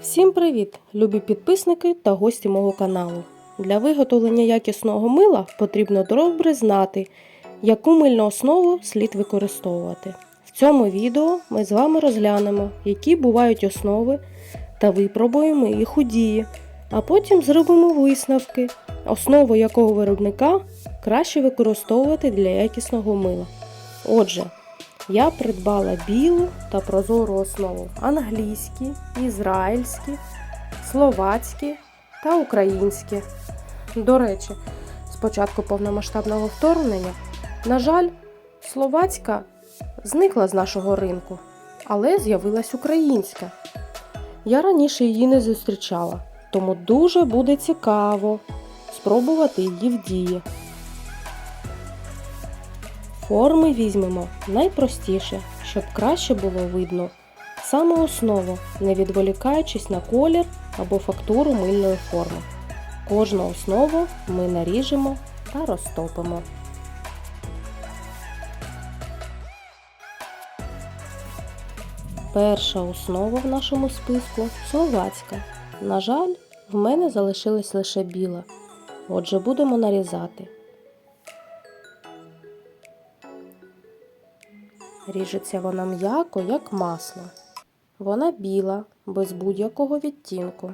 Всім привіт, любі підписники та гості мого каналу. Для виготовлення якісного мила потрібно добре знати, яку мильну основу слід використовувати. В цьому відео ми з вами розглянемо, які бувають основи та випробуємо їх у дії, а потім зробимо висновки, основу якого виробника краще використовувати для якісного мила. Отже, я придбала білу та прозору основу англійські, ізраїльські, словацькі та українські. До речі, з початку повномасштабного вторгнення, на жаль, словацька зникла з нашого ринку, але з'явилась українська. Я раніше її не зустрічала, тому дуже буде цікаво спробувати її в дії. Форми візьмемо найпростіше, щоб краще було видно саме основу, не відволікаючись на колір або фактуру мильної форми. Кожну основу ми наріжемо та розтопимо. Перша основа в нашому списку словацька. На жаль, в мене залишилась лише біла. Отже, будемо нарізати. Ріжеться вона м'яко, як масло. Вона біла, без будь-якого відтінку.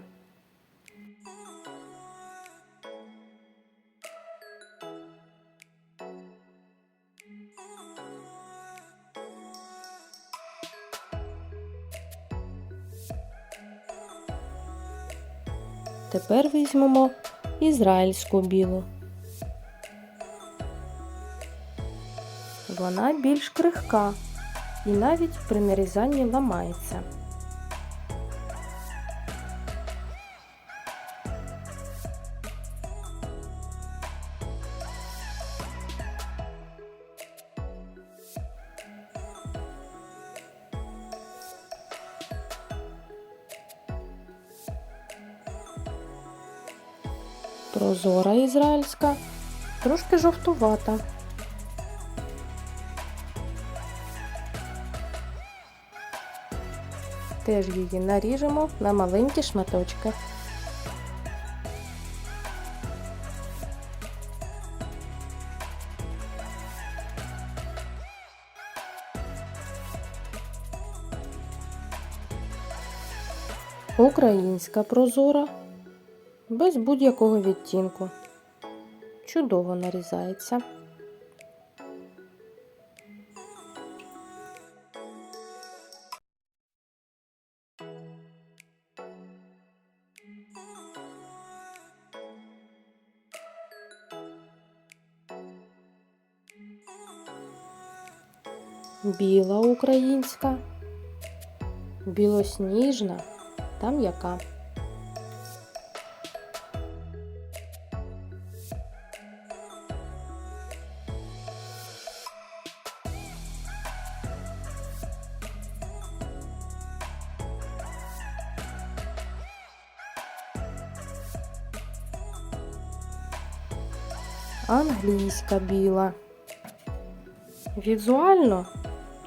Тепер візьмемо ізраїльську білу. Вона більш крихка і навіть при нарізанні ламається. Прозора ізраїльська, трошки жовтувата. Теж її наріжемо на маленькі шматочки. Українська прозора без будь-якого відтінку. Чудово нарізається. Біла українська, білосніжна та м'яка. Англійська біла. Візуально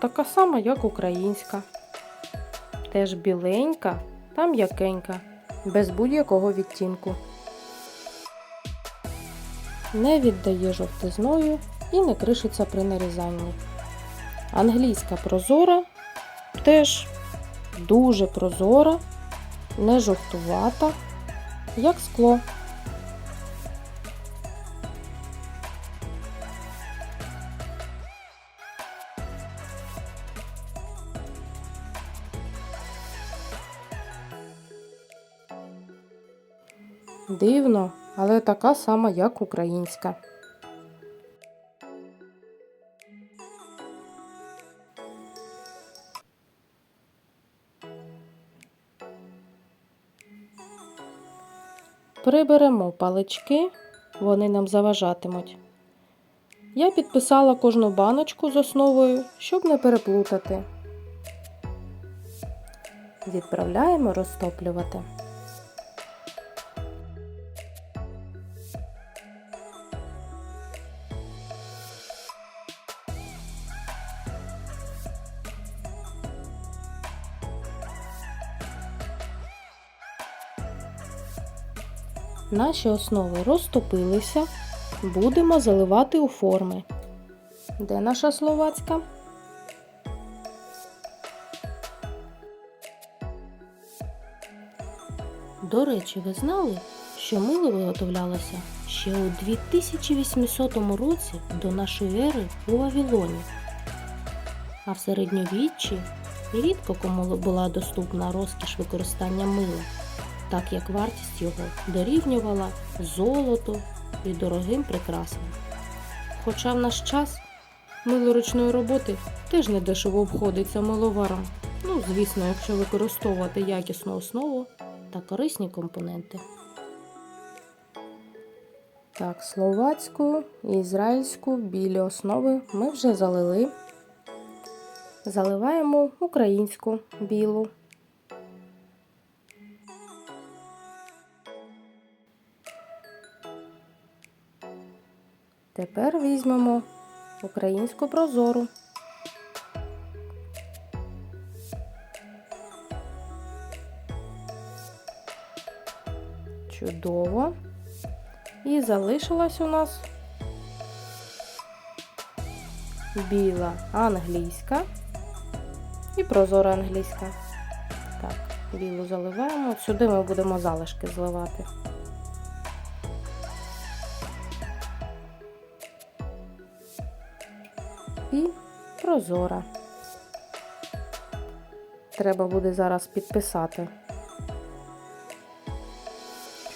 така сама, як українська. Теж біленька та м'якенька, без будь-якого відтінку. Не віддає жовтизною і не кришиться при нарізанні. Англійська прозора теж дуже прозора, не жовтувата, як скло. Дивно, але така сама, як українська. Приберемо палички, вони нам заважатимуть. Я підписала кожну баночку з основою, щоб не переплутати. Відправляємо розтоплювати. Наші основи розтопилися. Будемо заливати у форми. Де наша словацька? До речі, ви знали, що мило виготовлялося ще у 2800 році до нашої ери у Вавилоні. А в середньовіччі рідко кому була доступна розкіш використання мила, так як вартість його дорівнювала золоту і дорогим прикрасам. Хоча в наш час мило ручної роботи теж недешево обходиться миловаром. Ну, звісно, якщо використовувати якісну основу та корисні компоненти. Так, словацьку і ізраїльську білі основи ми вже залили. Заливаємо українську білу. Тепер візьмемо українську прозору. Чудово. І залишилась у нас біла англійська і прозора англійська. Так, білу заливаємо. Сюди ми будемо залишки зливати. Прозора. Треба буде зараз підписати.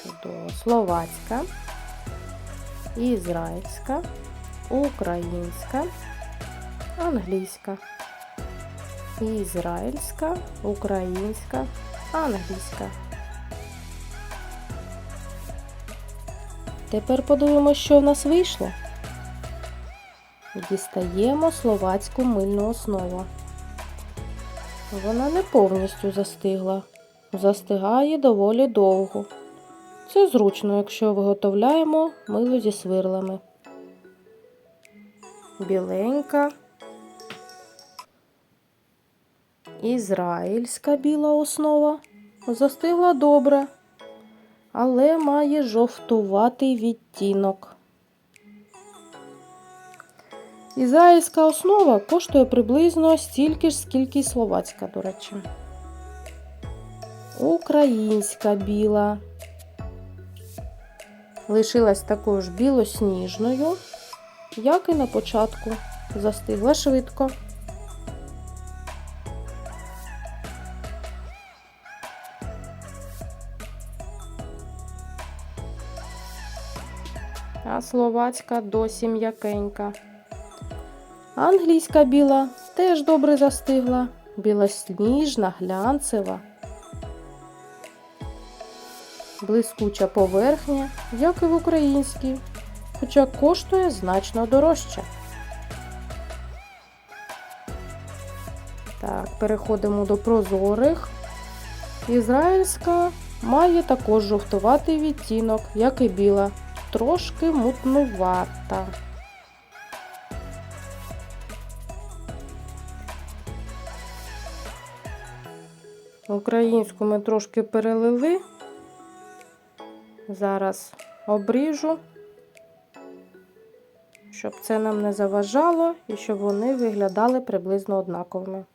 Чудово. Словацька, ізраїльська, українська, англійська. Ізраїльська, українська, англійська. Тепер подивимося, що в нас вийшло. Дістаємо словацьку мильну основу. Вона не повністю застигла. Застигає доволі довго. Це зручно, якщо виготовляємо мило зі свирлами. Біленька. Ізраїльська біла основа застигла добре, але має жовтуватий відтінок. Ізраїльська основа коштує приблизно стільки ж, скільки й словацька, до речі. Українська біла. Лишилась такою ж білосніжною, як і на початку. Застигла швидко. а словацька досі м'якенька. Англійська біла теж добре застигла, білосніжна, глянцева, блискуча поверхня, як і в українській, хоча коштує значно дорожче. Так, переходимо до прозорих. Ізраїльська має також жовтуватий відтінок, як і біла трошки мутнувата. Українську ми трошки перелили. Зараз обріжу, щоб це нам не заважало і щоб вони виглядали приблизно однаковими.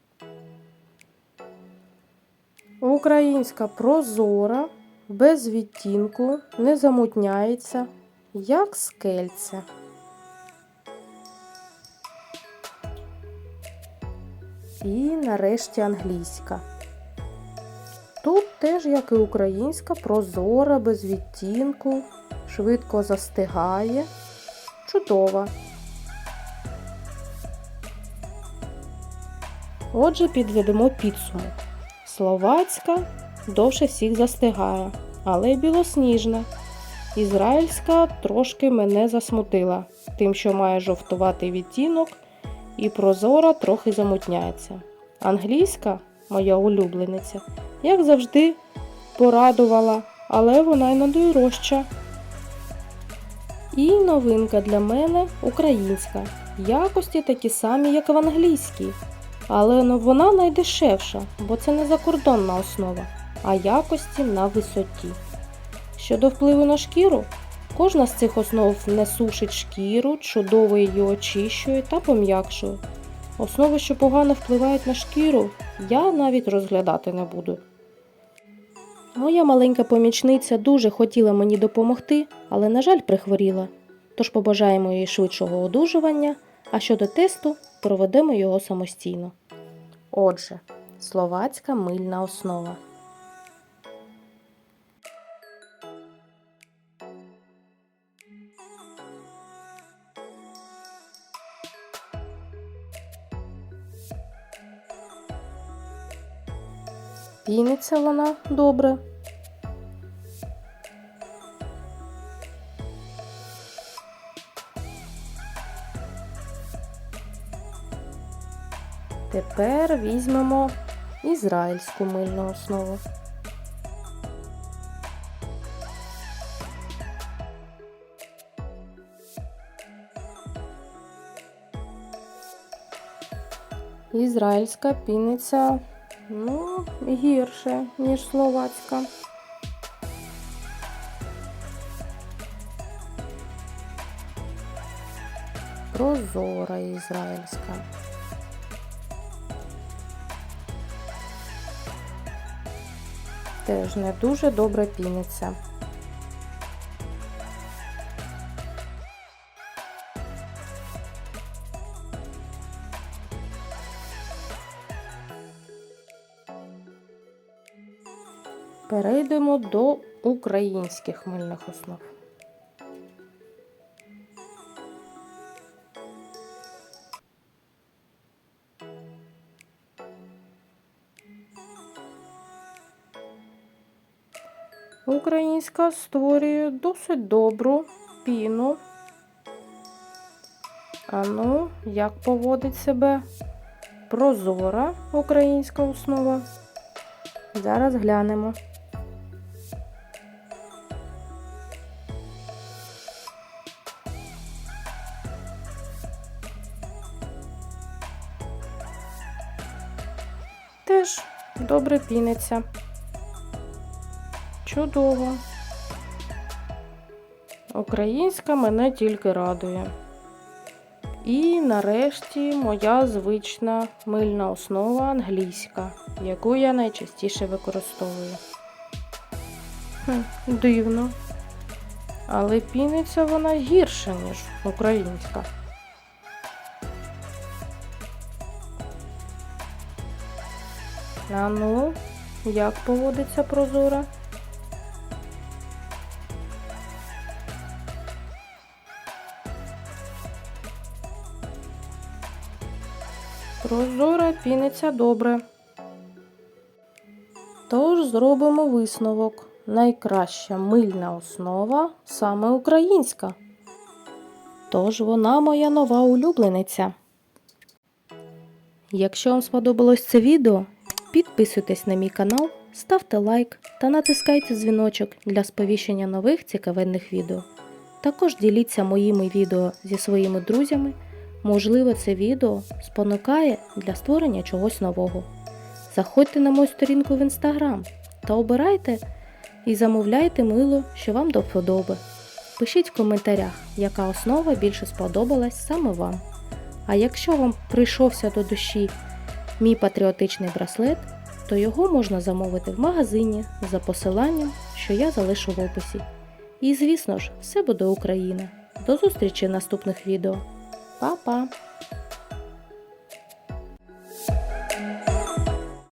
Українська прозора, без відтінку, не замутняється як скельце. І нарешті англійська. Тут теж, як і українська, прозора, без відтінку, швидко застигає, чудова. Отже, підведемо підсумок. Словацька довше всіх застигає, але й білосніжна. Ізраїльська трошки мене засмутила, тим, що має жовтуватий відтінок, і прозора трохи замутняється. Англійська, моя улюблениця, як завжди, порадувала, але вона й найдорожча. І новинка для мене українська. Якості такі самі, як в англійській. Але ну, вона найдешевша, бо це не закордонна основа, а якості на висоті. Щодо впливу на шкіру, кожна з цих основ не сушить шкіру, чудово її очищує та пом'якшує. Основи, що погано впливають на шкіру, я навіть розглядати не буду. Моя маленька помічниця дуже хотіла мені допомогти, але, на жаль, прихворіла. Тож побажаємо їй швидшого одужування, а щодо тесту проведемо його самостійно. Отже, словацька мильна основа. Піниться вона добре. Тепер візьмемо ізраїльську мильну основу. Ізраїльська піниться ну, гірше, ніж словацька. Прозора ізраїльська. Теж не дуже добре піниться. Перейдемо до українських мильних основ. Українська створює досить добру піну. А ну, як поводить себе прозора українська основа? Зараз глянемо. Теж добре піниться. Чудово. Українська мене тільки радує. І нарешті моя звична мильна основа англійська, яку я найчастіше використовую. Хм, дивно. Але піниться вона гірше, ніж українська. А ну, як поводиться прозора? Прозора піниться добре. Тож зробимо висновок. Найкраща мильна основа саме українська. Тож вона моя нова улюблениця. Якщо вам сподобалось це відео, підписуйтесь на мій канал, ставте лайк та натискайте дзвіночок для сповіщення нових цікавенних відео. Також діліться моїми відео зі своїми друзями. Можливо, це відео спонукає для створення чогось нового. Заходьте на мою сторінку в інстаграм та обирайте і замовляйте мило, що вам до вподоби. Пишіть в коментарях, яка основа більше сподобалась саме вам. А якщо вам прийшовся до душі мій патріотичний браслет, то його можна замовити в магазині за посиланням, що я залишу в описі. І звісно ж, все буде Україна. До зустрічі в наступних відео. Па-па!